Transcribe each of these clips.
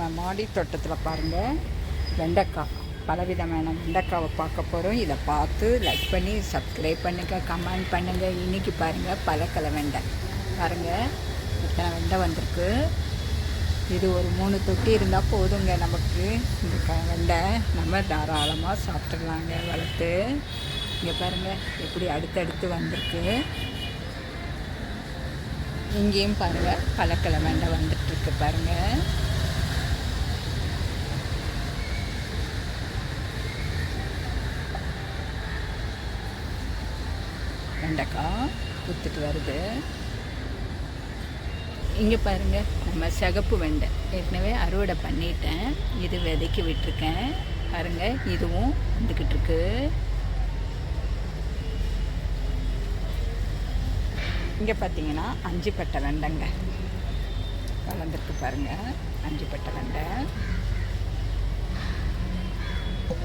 நம்ம மாடி தோட்டத்தில் பாருங்கள் வெண்டைக்காய். பலவிதமான வெண்டைக்காவை பார்க்க போகிறோம் இதை பார்த்து லைக் பண்ணி சப்ஸ்கிரைப் பண்ணுங்கள் கமெண்ட் பண்ணுங்கள் இன்றைக்கி பாருங்கள் பழக்கலை வெண்டை. பாருங்கள் இத்தனை வெண்டை வந்திருக்கு. இது ஒரு மூணு தொட்டி இருந்தால் போதுங்க நமக்கு. இந்த க வெண்டை நம்ம தாராளமாக சாப்பிட்றலாங்க வளர்த்து. இங்கே பாருங்கள் எப்படி அடுத்தடுத்து வந்திருக்கு. இங்கேயும் பாருங்கள் பழக்கிழமை வெண்டை வந்துட்டுருக்கு பாருங்கள் வெண்டைக்காய் குத்துட்டு வருது. இங்கே பாருங்கள் நம்ம சிகப்பு வெண்டை. ஏற்கனவே அறுவடை பண்ணிட்டேன். இது விதைக்கி விட்டுருக்கேன். பாருங்கள் இதுவும் வந்துக்கிட்டு இருக்கு. இங்கே பார்த்தீங்கன்னா அஞ்சு பட்டை வெண்டைங்க. வளர்ந்துருக்கு பாருங்கள் அஞ்சு பட்டை வெண்டை.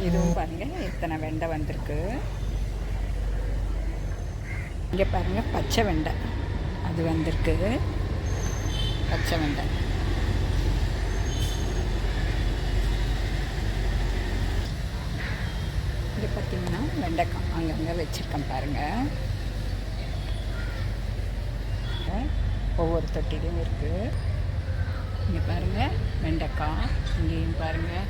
இதுவும் பாருங்கள் இத்தனை வெண்டை வந்திருக்கு. இங்கே பாருங்கள் பச்சை வெண்டை. அது வந்திருக்கு. பச்சை வெண்டை. இங்கே பார்த்தீங்கன்னா வெண்டைக்காய். அங்கங்கே வச்சுருக்கேன் பாருங்கள் ஒவ்வொரு தொட்டிலையும் இருக்குது இங்கே பாருங்கள் வெண்டைக்காய். இங்கேயும் பாருங்கள்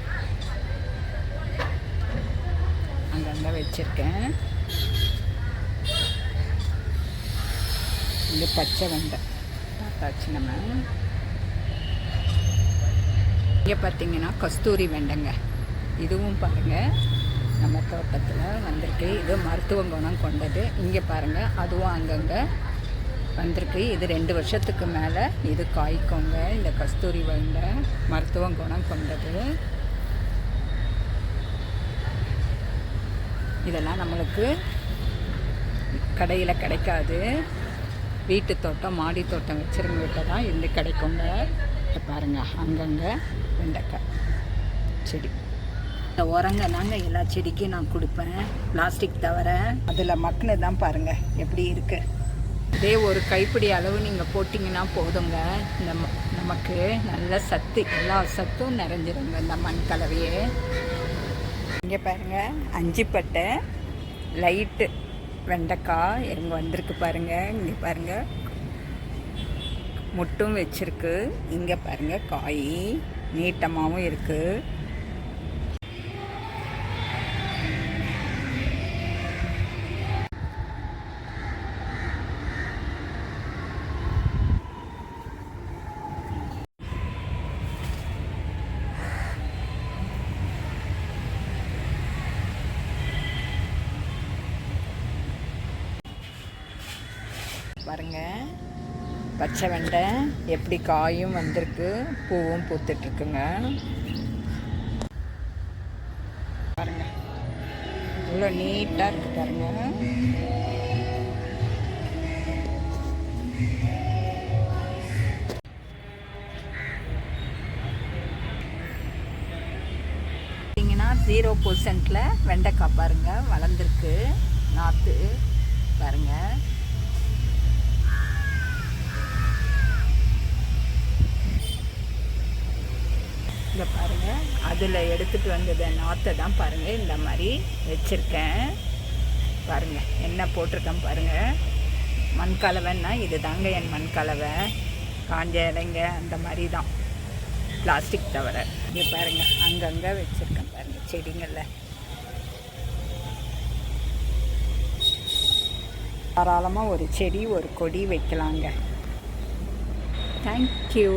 அங்கங்கே வச்சுருக்கேன். இது பச்சை வெண்டை. பார்த்தாச்சு நம்ம. இங்கே பார்த்தீங்கன்னா கஸ்தூரி வெண்டைங்க. இதுவும் பாருங்கள் நம்ம தோட்டத்தில் வந்திருக்கு. இது மருத்துவ குணம் கொண்டது. இங்கே பாருங்கள் அதுவும் அங்கங்கே வந்திருக்கு. இது ரெண்டு வருஷத்துக்கு மேலே இது காய்க்குங்க. இந்த கஸ்தூரி வெண்டை மருத்துவ குணம் கொண்டது. இதெல்லாம் நம்மளுக்கு கடையில் கிடைக்காது. வீட்டு தோட்டம் மாடி தோட்டம் வச்சுருங்ககிட்ட தான் இது கிடைக்குங்க இதை பாருங்கள் அங்கங்கே வெண்டைக்காய் செடி. இந்த உரங்க தாங்க எல்லா செடிக்கும் நான் கொடுப்பேன். பிளாஸ்டிக் தவிர அதில் மக்குனு தான் பாருங்கள் எப்படி இருக்குது இதே ஒரு கைப்பிடி அளவு நீங்கள் போட்டிங்கன்னா போதுங்க. இந்த நமக்கு நல்ல சத்து எல்லா சத்தும் நிறைஞ்சிருங்க இந்த மண் கலவையே. இங்கே பாருங்கள் அஞ்சு பட்டை லைட்டு வெண்டைக்காய் எங்க வந்திருக்கு பாருங்கள் இங்கே பாருங்கள் முட்டும் வச்சிருக்கு. இங்கே பாருங்கள் காய். நீட்டமாகவும் இருக்குது பாருங்க. பச்சை வெண்டை எப்படி காயும் வந்திருக்கு பூவும் பூத்துட்ருக்குங்க. பாருங்க. இவ்வளோ நீட்டாக இருக்கு பாருங்க. பார்த்தீங்கன்னா ஜீரோ பர்சன்டில் வெண்டைக்காய் பாருங்க வளர்ந்துருக்கு. நாற்று பாருங்கள் இங்கே பாருங்கள் அதில் எடுத்துகிட்டு வந்ததை நாற்றை தான் பாருங்கள் இந்த மாதிரி வச்சுருக்கேன். பாருங்கள் என்ன போட்டிருக்கேன் பாருங்கள் மண் கலவைன்னா இது தாங்க என் மண் கலவை காஞ்ச இலைங்க அந்த மாதிரி தான் பிளாஸ்டிக் தவிர. இங்கே பாருங்கள் அங்கங்கே வச்சுருக்கேன் பாருங்கள் செடிங்களில். தாராளமாக ஒரு செடி ஒரு கொடி வைக்கலாங்க. தேங்க்யூ